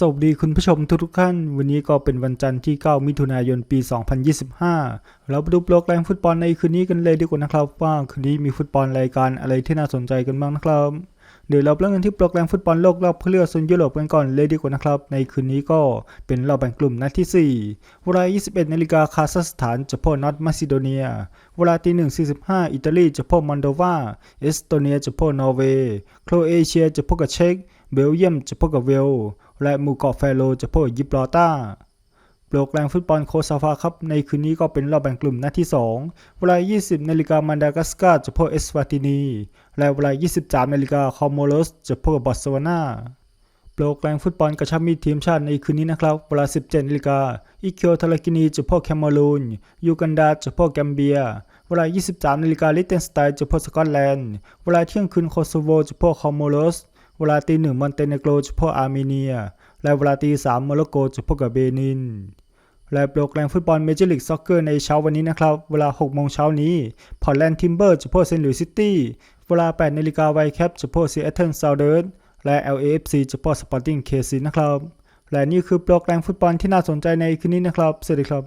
สวัสดีคุณผู้ชมทุกท่าน วันนี้ก็เป็นวันจันทร์ที่ 9 มิถุนายน ปี 2025 เราไปดูโปรแกรมฟุตบอลในคืนนี้กันเลยดีกว่านะครับ ว่าคืนนี้มีฟุตบอลรายการอะไรที่น่าสนใจกันบ้างนะครับ เดี๋ยวเราเริ่มกันที่โปรแกรมฟุตบอลโลกรอบคัดเลือกโซนยุโรปกันก่อนเลยดีกว่านะครับ ในคืนนี้ก็เป็นรอบแบ่งกลุ่มนัดที่ 4 เวลา 21 นาฬิกาคาซัคสถานจะพบนอตมาซิโดเนีย เวลาตี1.45 อิตาลีจะพบมอนโดวาเอสโตเนียจะพบนอร์เวย์ โครเอเชียจะพบกับเช็ก เบลเยียมจะพบกับเวล และหมู่เกาะแฟโรจะพบกับยิบรอลตาร์โปรแกรมฟุตบอลโคซาฟาครับ ในคืนนี้ก็เป็นรอบแบ่งกลุ่มนัดที่ 2 เวลา 20นาฬิกามันดากัสการจะพบเอสวาตินี และเวลา 23นาฬิกาคอมโมโรสจะพบกับบอตสวานาโปรแกรมฟุตบอลกระชับมิตรทีมชาติในคืนนี้นะครับ เวลา 17นาฬิกาอิเคียวทารากินีจะพบแคเมรูน ยูกันดาจะพบแกมเบีย เวลา 23นาฬิกาลิเทนสไตน์จะพบสกอตแลนด์ เวลาเที่ยงคืนโคโซโวจะพบคอมโมโรส เวลาตีหนึ่งมอนเตเนโกรจะพบอาร์เมเนีย และเวลาตีสามโมร็อกโกจะพบกับเบนินและโปรแกรมฟุตบอลเมเจอร์ลีกซ็อกเกอร์ในเช้าวันนี้นะครับ เวลา 6 โมงเช้านี้พอร์ตแลนด์ทิมเบอร์จะพบเซนต์หลุยส์ซิตี้ เวลา 8 นาฬิกาไวแคปจะพบซีแอตเทิลซาวเดิร์นและ LAFC จะพบสปอร์ติ้งเคซีนะครับ และนี่คือโปรแกรมฟุตบอลที่น่าสนใจในคืนนี้นะครับ สวัสดีครับ